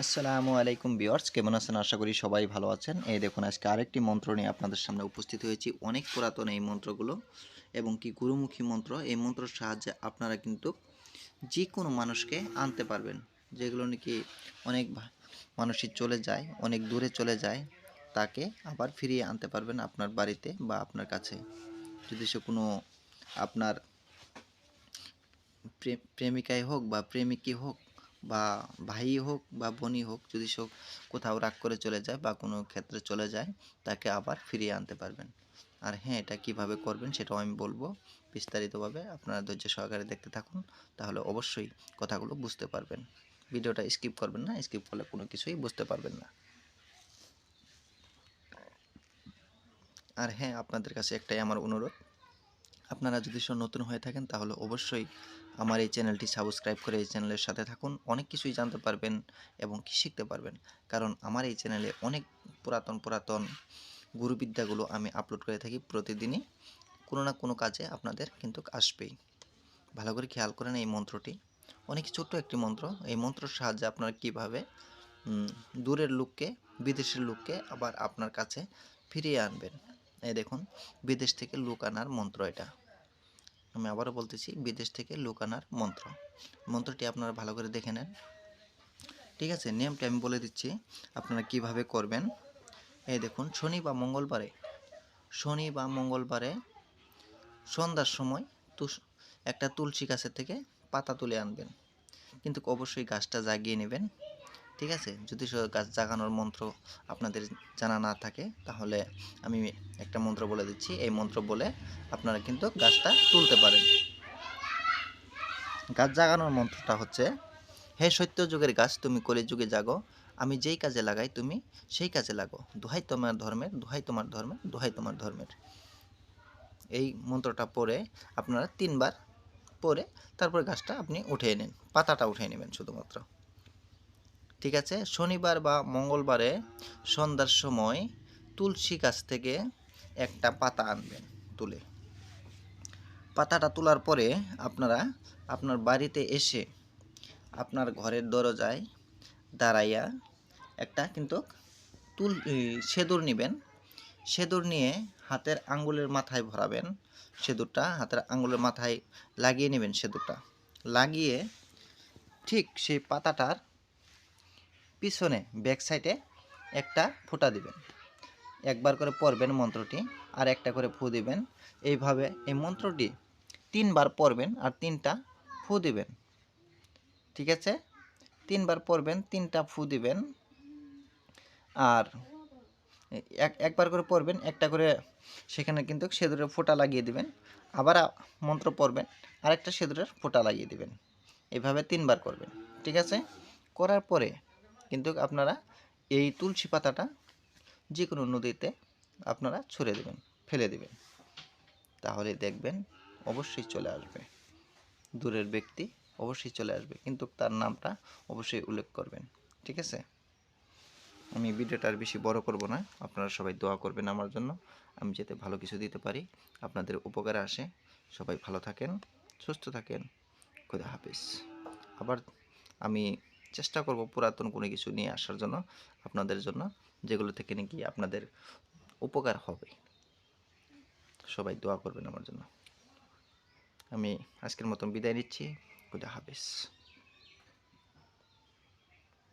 আসসালামু আলাইকুম বিয়ার্স কেমন আছেন? আশা করি সবাই ভালো আছেন। এই দেখুন, আজকে আরেকটি মন্ত্র নিয়ে আপনাদের সামনে উপস্থিত হয়েছি। অনেক পুরাতন এই মন্ত্রগুলো এবং কি গুরুমুখী মন্ত্র। এই মন্ত্রের সাহায্যে আপনারা কিন্তু যে কোনো মানুষকে আনতে পারবেন, যেগুলো নাকি অনেক মানুষই চলে যায়, অনেক দূরে চলে যায়, তাকে আবার ফিরিয়ে আনতে পারবেন আপনার বাড়িতে বা আপনার কাছে। যদি সে কোনো আপনার প্রেমিকাই হোক বা প্রেমিকই হোক বা ভাই হোক বা বোনই হোক, যদি সে কোথাও রাগ করে চলে যায় বা কোনো ক্ষেত্রে চলে যায়, তাকে আবার ফিরিয়ে আনতে পারবেন। আর হ্যাঁ এটা কীভাবে করবেন সেটাও আমি বলব। বিস্তারিতভাবে আপনারা ধৈর্য সহকারে দেখতে থাকুন, তাহলে অবশ্যই কথাগুলো বুঝতে পারবেন। ভিডিওটা স্কিপ করবেন না, স্কিপ করলে কোনো কিছুই বুঝতে পারবেন না। আর হ্যাঁ আপনাদের কাছে একটাই আমার অনুরোধ। আপনারা যদি সব নতুন হয়ে থাকেন, তাহলে অবশ্যই আমার এই চ্যানেলটি সাবস্ক্রাইব করে এই চ্যানেলের সাথে থাকুন। অনেক কিছুই জানতে পারবেন এবং কি শিখতে পারবেন। কারণ আমার এই চ্যানেলে অনেক পুরাতন পুরাতন গুরুবিদ্যাগুলো আমি আপলোড করে থাকি প্রতিদিনই। কোনো না কোনো কাজে আপনাদের কিন্তু আসবেই। ভালো করে খেয়াল করেন এই মন্ত্রটি। অনেক ছোট্ট একটি মন্ত্র। এই মন্ত্রের সাহায্যে আপনারা কীভাবে দূরের লোককে, বিদেশের লোককে আবার আপনার কাছে ফিরিয়ে আনবেন। এই দেখুন, বিদেশ থেকে লোক আনার মন্ত্র এটা। আমি আবারও বলতেছি, বিদেশ থেকে লোক আনার মন্ত্র। মন্ত্রটি আপনারা ভালো করে দেখে নেন। ঠিক আছে, নিয়মটি আমি বলে দিচ্ছি, আপনারা কীভাবে করবেন। এই দেখুন, শনি বা মঙ্গলবারে, শনি বা মঙ্গলবারে সন্ধ্যার সময় তুষ, একটা তুলসী গাছের থেকে পাতা তুলে আনবেন। কিন্তু অবশ্যই গাছটা জাগিয়ে নেবেন। ঠিক আছে? যদি গাছ জাগানোর মন্ত্র আপনাদের জানা না থাকে, তাহলে আমি একটা মন্ত্র বলে দিচ্ছি। এই মন্ত্র বলে আপনারা কিন্তু গাছটা তুলতে পারেন। গাছ জাগানোর মন্ত্রটা হচ্ছে, হে সত্য যুগের গাছ, তুমি কলি যুগে জাগো। আমি যেই কাজে লাগাই, তুমি সেই কাজে লাগো। দোহাই তোমার ধর্মের, দোহাই তোমার ধর্মের, দোহাই তোমার ধর্মের। এই মন্ত্রটা পড়ে আপনারা তিনবার পরে তারপর গাছটা আপনি উঠিয়ে নিন। পাতাটা উঠিয়ে নেবেন শুধুমাত্র। ঠিক আছে? শনিবার বা মঙ্গলবারে সন্ধ্যার সময় তুলসী গাছ থেকে একটা পাতা আনবেন তুলে। পাতাটা তোলার পরে আপনারা আপনার বাড়িতে এসে আপনার ঘরের দরজায় দাঁড়াইয়া একটা কিন্তু তুল সেঁদুর নেবেন। সেঁদুর নিয়ে হাতের আঙ্গুলের মাথায় ভরাবেন। সেঁদুরটা হাতের আঙ্গুলের মাথায় লাগিয়ে নেবেন সেঁদুরটা। লাগিয়ে ঠিক সেই পাতাটার পিছনে ব্যাক সাইডে একটা ফোঁটা দিবেন। একবার করে পড়বেন মন্ত্রটি, আর একটা করে ফু দিবেন। এইভাবে এই মন্ত্রটি তিনবার পড়বেন আর তিনটা ফু দিবেন। ঠিক আছে? তিনবার পড়বেন তিনটা ফু দিবেন। আর এক, একবার করে পড়বেন একটা করে সেখানে কিন্তু সেঁদুরের ফোঁটা লাগিয়ে দিবেন। আবার মন্ত্র পড়বেন আরেকটা সেঁদুরের ফোঁটা লাগিয়ে দিবেন। এভাবে তিনবার করবেন। ঠিক আছে? করার পরে কিন্তু আপনারা এই তুলসী পাতাটা যে কোনো নদীতে আপনারা ছুঁড়ে দেবেন, ফেলে দেবেন। তাহলে দেখবেন অবশ্যই চলে আসবে। দূরের ব্যক্তি অবশ্যই চলে আসবে, কিন্তু তার নামটা অবশ্যই উল্লেখ করবেন, ঠিক আছে? আমি ভিডিওটা আর বেশি বড় করব না, আপনারা সবাই দোয়া করবেন আমার জন্য। আমি যাতে ভালো কিছু দিতে পারি, আপনাদের উপকারে আসে। সবাই ভালো থাকেন, সুস্থ থাকেন। খুদা হাফিজ। আবার আমি চেষ্টা করব পুরাতন কোনো কিছু নিয়ে আসার জন্য আপনাদের জন্য, যেগুলো থেকে নাকি আপনাদের উপকার হবে। সবাই দোয়া করবেন আমার জন্য। আমি আজকের মতন বিদায় নিচ্ছি। খুদা হাফিজ।